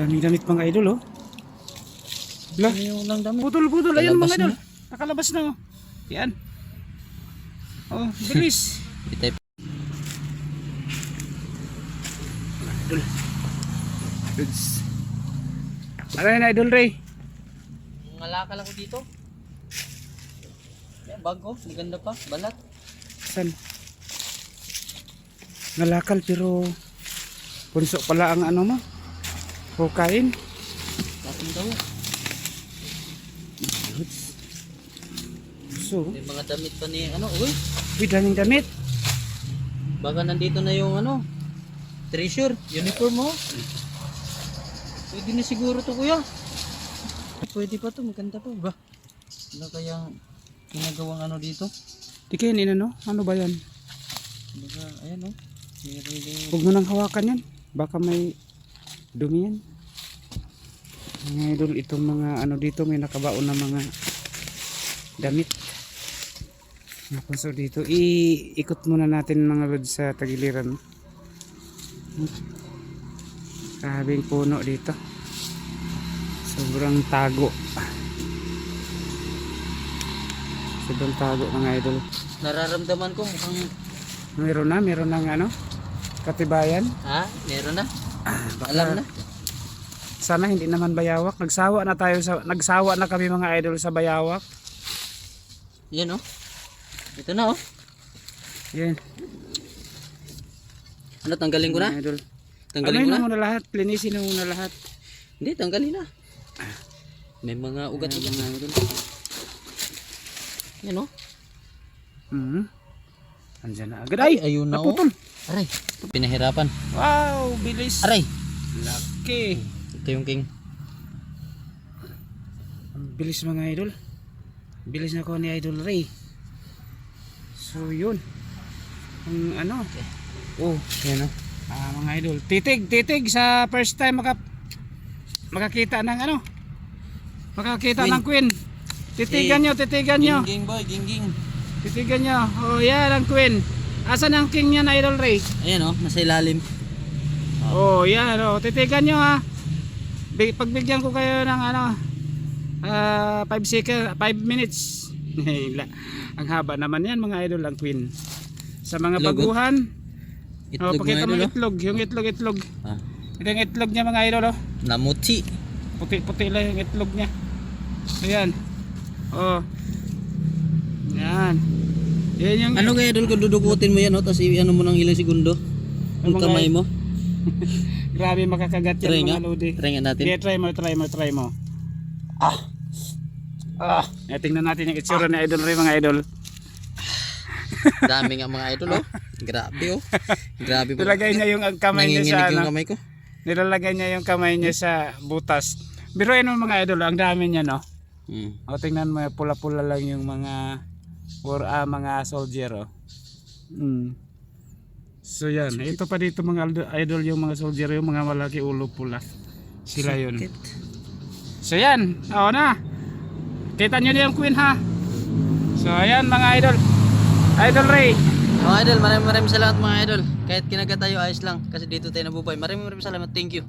Daming damit mga idol oh. Lah, Ano yung lang dami? putol ayan Nakalabas mga idol. Nakalabas na oh. Yan. Oh, bilis. Itay idol. Goods. Ano yun idol Ray? Ngalakal ako dito. Yan, bago. Maganda pa. Balat. San? Ngalakal pero punso pala ang ano mo. Kokain. Tapos daw. So, May mga damit pa ni ano. Uy. uy, daming damit. Baka nandito na yung ano. Treasure. Uniform mo. Pwede na siguro to kuya. Pwede pa to. Maganda pa. Ba? Ano kaya ginagawang ano dito? Di kayo no? Ano ba yan? Baka, ayan oh. Meron din. Huwag mo nang hawakan yan. Baka may dumi yan. Mga idol, itong mga ano dito may nakabaon na mga damit. Mga so dito, iikot muna natin mga lod sa tagiliran. Kahabing puno dito. Sobrang tago. Sobrang tago mga idol. Nararamdaman ko mukhang Meron na, meron ng ano, katibayan. ha? Meron na? Alam na? Sana hindi naman bayawak. Nagsawa na tayo sa nagsawa na kami mga idol sa bayawak. Yan oh. Ito na oh. Yan. Ano tanggalin ko na? mga idol. Tanggalin ko ano na? na muna lahat, linisin na muna lahat. Hindi, tanggalin na. May mga ugat-ugat na ito. Yan oh. Mhm. Andiyan na agad. Ay, ayun na oh. naputol. Aray, pinahirapan. Wow, bilis. Aray, Laki. Ito yung king. Ang bilis mga idol. Bilis na ko ni Idol Ray. So yun. Ang ano. Oh, yan oh. Ah, mga idol. Titig, titig sa first time maka makakita ng ano. Makakita Queen. ng queen. Titigan nyo, titigan nyo. Gingging boy, gingging. Titigan nyo. Oh, yan ang queen. Asan ang king niya na Idol Ray? Ayan oh, nasa ilalim. Oh, yan oh. Titigan nyo ha. Bi- Pagbigyan ko kayo ng ano 5 second 5 minutes. Ang haba naman yan mga idol ang queen. Sa mga Itlog, oh. baguhan, oh, Itlog pakita mga mo oh. itlog, yung itlog itlog. Ah, Ito yung itlog niya mga idol oh. namuti. Puti-puti lang yung itlog niya. Ayan. Oh. Yan. Yan yung Ano kaya idol kung dudukutin mo yan oh, tapos ano mo ng ilang segundo? Ang kamay mo. grabe makakagat Try yan nga. mga lodi. Try nga natin. Sige, try mo, try mo, try mo. Ah. Ah. Eh, tingnan natin yung itsura ni Idol Ray mga idol. Dami nga mga idol oh. Grabe oh. Grabe po. Nilagay niya yung kamay niya sa ano, kamay ko. nilalagay niya yung kamay niya sa butas. Biruin mo mga idol, ang dami niya no. Hmm. O tingnan mo, pula-pula lang yung mga or ah, mga soldier oh. Mm. So yan, ito pa dito mga idol yung mga soldier yung mga malaki ulo pula. Sila yun. So yan, oo na. Kita nyo na yung queen ha. So ayan mga idol. Idol Ray. Mga idol, maraming maraming salamat mga idol. Kahit kinagat tayo, ayos lang. Kasi dito tayo nabubuhay. Maraming maraming salamat. Thank you.